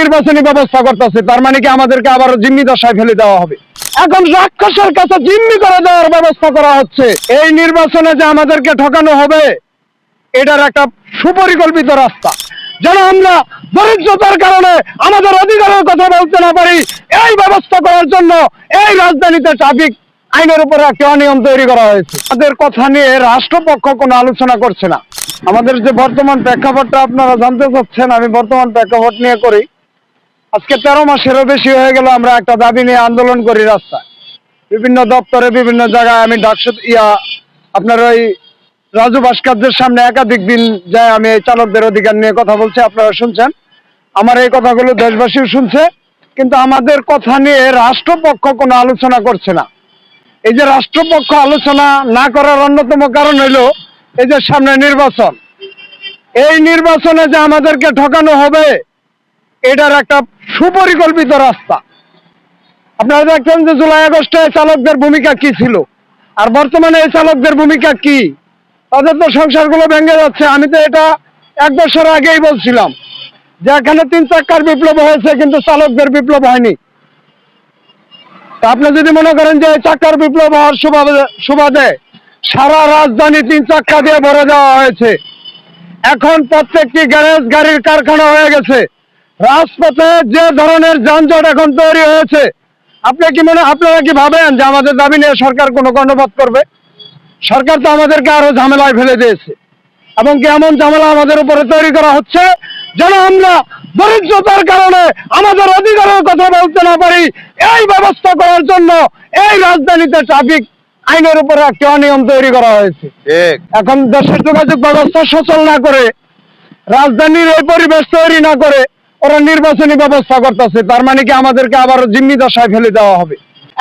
নির্বাচনী ব্যবস্থা করতেছে, তার মানে কি আমাদেরকে আবার জিম্মি দশায় ফেলে দেওয়া হবে? এখন রাক্ষসের কাছে জিম্মি করে দেওয়ার ব্যবস্থা করা হচ্ছে। এই নির্বাচনে যে আমাদেরকে ঠকানো হবে, এটার একটা সুপরিকল্পিত রাস্তা। যেন আমরা দরিদ্রতার কারণে আমাদের অধিকারের কথা বলতে না পারি, এই ব্যবস্থা করার জন্য এই রাজধানীতে ট্রাফিক আইনের উপরে একটা অনিয়ম তৈরি করা হয়েছে। আমাদের কথা নিয়ে রাষ্ট্রপক্ষ কোনো আলোচনা করছে না। আমাদের যে বর্তমান প্রেক্ষাপটটা আপনারা জানতে চাচ্ছেন, আমি বর্তমান প্রেক্ষাপট নিয়ে করি। আজকে তেরো মাসেরও বেশি হয়ে গেল, আমরা একটা দাবি নিয়ে আন্দোলন করি রাস্তায়। বিভিন্ন দপ্তরে, বিভিন্ন জায়গায় আমি ডাকসু, ইয়া, আপনার ওই রাজু ভাস্কর্যের সামনে একাধিক দিন যায় আমি এই চালকদের অধিকার নিয়ে কথা বলছি, আপনারা শুনছেন। আমার এই কথাগুলো দেশবাসীও শুনছে, কিন্তু আমাদের কথা নিয়ে রাষ্ট্রপক্ষ কোনো আলোচনা করছে না। এই যে রাষ্ট্রপক্ষ আলোচনা না করার অন্যতম কারণ হলো এই যে সামনে নির্বাচন। এই নির্বাচনে যে আমাদেরকে ঠকানো হবে এটার একটা সুপরিকল্পিত রাস্তা। আপনারা দেখছেন যে জুলাই আগস্টে চালকদের ভূমিকা কি ছিল? আর বর্তমানে এই চালকদের ভূমিকা কি? তাদের তো সংসারগুলো ভেঙে যাচ্ছে। আমি তো এটা এক বছর আগেই বলছিলাম যে এখানে তিন চাক্কার বিপ্লব হয়েছে, কিন্তু চালকদের বিপ্লব হয়নি। আপনি যদি মনে করেন যে চাক্কার বিপ্লব হওয়ার সুবাদে সারা রাজধানী তিন চাক্কা দিয়ে ভরে দেওয়া হয়েছে। এখন প্রত্যেকটি গ্যারেজ, গাড়ির কারখানা হয়ে গেছে। রাজপথে যে ধরনের যানজট এখন তৈরি হয়েছে আপনি কি মনে আপনারা কি ভাবেন যে আমাদের দাবি নিয়ে সরকার কোনো কর্ণপাত করবে? সরকার তো আমাদেরকে আরও ঝামেলায় ফেলে দিয়েছে। এবং কি এমন ঝামেলা আমাদের উপরে তৈরি করা হচ্ছে? যেন আমরা দরিদ্রতার কারণে আমাদের অধিকারের কথা বলতে না পারি এই ব্যবস্থা করার জন্য এই রাজধানীতে ট্রাফিক আইনের উপরে একটি অনিয়ম তৈরি করা হয়েছে। এখন দেশের যোগাযোগ ব্যবস্থা সচল না করে রাজধানীর এই পরিবেশ তৈরি না করে ওরা নির্বাচনী ব্যবস্থা করতেছে, তার মানে কি আমাদেরকে আবার জিম্মি দশায় ফেলে দেওয়া হবে?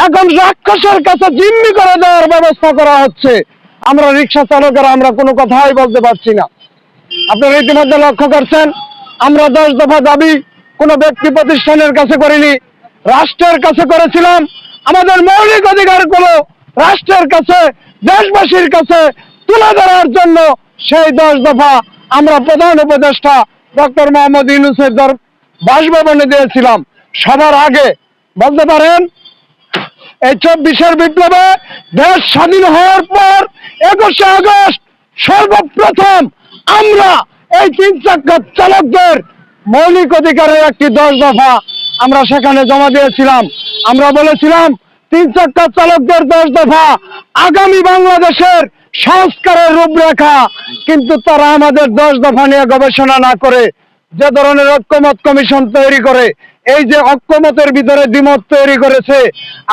এখন রাক্ষসের কাছে জিম্মি করে দেওয়ার ব্যবস্থা করা হচ্ছে। আমরা রিক্সা চালকেরা, আমরা কোনো কথাই বলতে পারছি না। আপনারা ইতিমধ্যে লক্ষ্য করছেন, আমরা দশ দফা দাবি কোনো ব্যক্তি প্রতিষ্ঠানের কাছে করিনি, রাষ্ট্রের কাছে করেছিলাম। আমাদের মৌলিক অধিকারগুলো রাষ্ট্রের কাছে, দেশবাসীর কাছে তুলে ধরার জন্য সেই দশ দফা আমরা প্রধান উপদেষ্টা ডক্টর মোহাম্মদ ইউনুসের বাসভবনে দিয়েছিলাম সবার আগে, বলতে পারেন, এই চব্বিশের বিপ্লবে দেশ স্বাধীন হওয়ার পর একুশে আগস্ট সর্বপ্রথম আমরা এই তিন চাক্কার চালকদের মৌলিক অধিকারের একটি দশ দফা আমরা সেখানে জমা দিয়েছিলাম। আমরা বলেছিলাম, তিন চাক্কার চালকদের দশ দফা আগামী বাংলাদেশের সংস্কারের রূপরেখা, কিন্তু তারা আমাদের দশ দফা নিয়ে গবেষণা না করে যে ধরনের ঐক্যমত কমিশন তৈরি করে এই যে ঐক্যমতের ভিতরে দ্বিমত তৈরি করেছে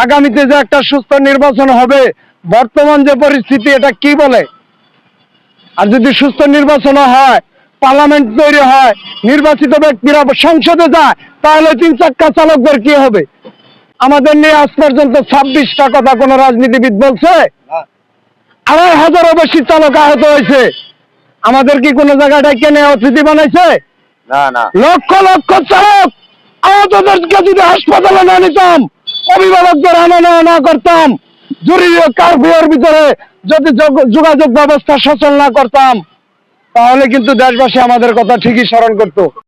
আগামীতে যে একটা সুস্থ নির্বাচন হবে বর্তমান যে পরিস্থিতি এটা কি বলে? আর যদি সুস্থ নির্বাচন হয় পার্লামেন্ট তৈরি হয় নির্বাচিত ব্যক্তিরা সংসদে যায় তাহলে তিন চাক্কা চালকদের কি হবে? আমাদের নিয়ে আজ পর্যন্ত ছাব্বিশটা কথা কোনো রাজনীতিবিদ বলছে? আড়াই হাজারও বেশি চালক আহত হয়েছে। আমাদের কি কোনো জায়গাটায় কেনে অতিথি বানাইছে? লক্ষ লক্ষ চালক। আহতদেরকে যদি হাসপাতালে না নিতাম, অভিভাবকদের আনা নেওয়া না করতাম, জরুরি কারফিউর ভিতরে যদি যোগ- যোগাযোগ ব্যবস্থা সচল না করতাম, তাহলে কিন্তু দেশবাসী আমাদের কথা ঠিকই স্মরণ করতো।